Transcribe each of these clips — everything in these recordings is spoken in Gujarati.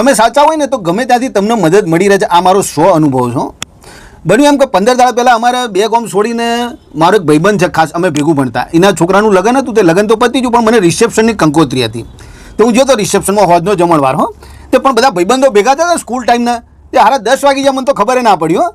તમે સાચા હોય ને તો ગમે ત્યાંથી તમને મદદ મળી રહે છે. આ મારો સો અનુભવ છો બન્યું એમ કે પંદર દાડા પહેલાં અમારે બે ગોમ છોડીને મારો એક ભાઈબંધ છે, ખાસ અમે ભેગું ભણતા. એના છોકરાનું લગ્ન હતું, તે લગ્ન તો પતી ગયું, પણ મને રિસેપ્શનની કંકોત્રી હતી. તો હું જોતો રિસેપ્શનમાં હોજનો જમણવાર, હો. તે પણ બધા ભાઈબંધો ભેગા થયા સ્કૂલ ટાઈમના. તે હારા દસ વાગી જાય મને તો ખબર ના પડ્યો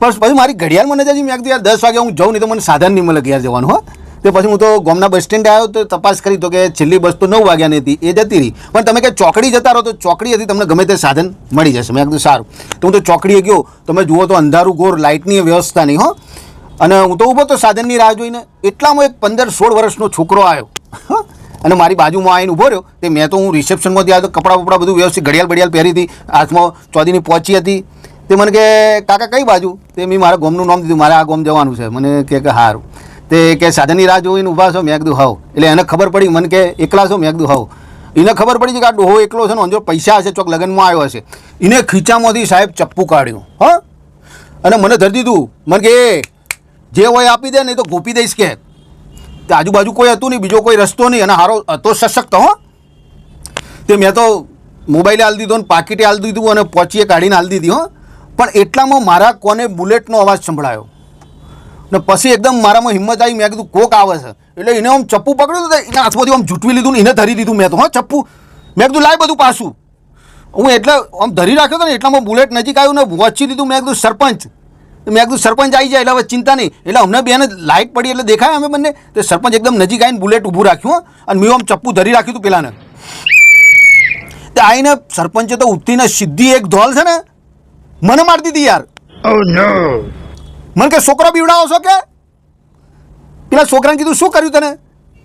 પણ પછી મારી ઘડિયાળ મને જજી મેં કીધું, યાર, દસ વાગે હું જાઉં, નહીં તો મને સાધન નહીં મળે ઘેર જવાનું, હો. તે પછી હું તો ગામના બસ સ્ટેન્ડે આવ્યો તો તપાસ કરી તો કે છેલ્લી બસ તો નવ વાગ્યાની હતી, એ જતી રહી. પણ તમે કે ચોકડી જતા રહો તો ચોકડી હતી તમને ગમે તે સાધન મળી જશે. મેં કીધું સારું. તો હું તો ચોકડીએ ગયો. તમે જુઓ તો અંધારું ઘોર, લાઇટની વ્યવસ્થા નહીં, હો. અને હું તો ઊભો તો સાધનની રાહ જોઈને. એટલામાં એક પંદર સોળ વર્ષનો છોકરો આવ્યો. અને મારી બાજુમાં આવીને ઊભો રહ્યો. તે મેં તો હું રિસેપ્શનમાંથી આવ્યો તો કપડાં બપડા બધું વ્યવસ્થિત ઘડિયાળ બડિયાળ પહેરી હતી. હાથમાં ચોદીની પહોંચી હતી. તે મને કે, કાકા, કઈ બાજુ? તે મેં મારા ગોમનું નામ દીધું. મારે આ ગોમ જવાનું છે. મને કે, હારું. તે કે સાધનની રાહ જોઈને ઊભા છો, મેં કીધું હાવ એટલે એને ખબર પડી, મને કે એકલા છો, મેં કીધું હાવ એને ખબર પડી છે કે આ ડોહો એકલો છે ને અંજો પૈસા હશે, ચોક લગ્નમાં આવ્યો હશે. એને ખીચામાંથી સાહેબ ચપ્પુ કાઢ્યું, હા. અને મને ધરી દીધું. મને કે, એ, જે હોય આપી દે, નહીં તો ગોપી દઈશ કે. આજુબાજુ કોઈ હતું નહીં, બીજો કોઈ રસ્તો નહીં, અને હારો, હતો સશક્ત, હો. તે મેં તો મોબાઈલે હાલ દીધો ને પાકીટે હાલ દીધું અને પોચીએ કાઢીને હાલ દીધી, હો. પણ એટલામાં મારા કોને બુલેટનો અવાજ સંભળાયો? ને પછી એકદમ મારામાં હિંમત આવી, મેં કીધું, કોક આવે છે. એટલે એને આમ ચપ્પુ પકડ્યું હતું એના હાથમાંથી આમ જૂટવી લીધું ને, એને ધરી દીધું મેં તો, હા, ચપ્પુ. મેં કીધું, લાય બધું પાછું. હું એટલે આમ ધરી રાખ્યો હતો ને, એટલામાં બુલેટ નજીક આવ્યું ને વોચી દીધું મેં કીધું, સરપંચ. મેં કીધું, સરપંચ આવી જાય, એટલે હવે ચિંતા નહીં. એટલે અમને બેને લાઇટ પડી એટલે દેખાય અમે બંને. તો સરપંચ એકદમ નજીક આવીને બુલેટ ઊભું રાખ્યું અને મેં આમ ચપ્પુ ધરી રાખ્યું હતું પેલાને. તે આવીને સરપંચે તો ઉઠીને સીધી એક ધોલ છે ને, મને મારી દીધી યાર. Oh! મને કે છોકરો બીવડાવો છો કે? પેલા છોકરાને કીધું, શું કર્યું તને?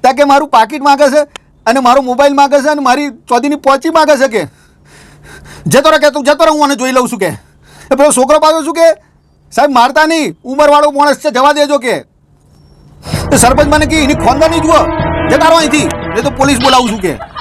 ત્યાં કે, મારું પાકીટ માગે છે અને મારો મોબાઈલ માગે છે અને મારી ચોદીની પહોંચી માગે છે કે. જતો રહે કે, તું જતો રહે હું આને જોઈ લઉં છું કે. પેલો છોકરો પાછો શું કે, સાહેબ, મારતા નહીં, ઉંમરવાળો માણસ છે, જવા દેજો કે. સરપંચ મને કે એની ખોંદા નહીં જુઓ જતા રહો અહીંથી, એ તો પોલીસ બોલાવું છું કે.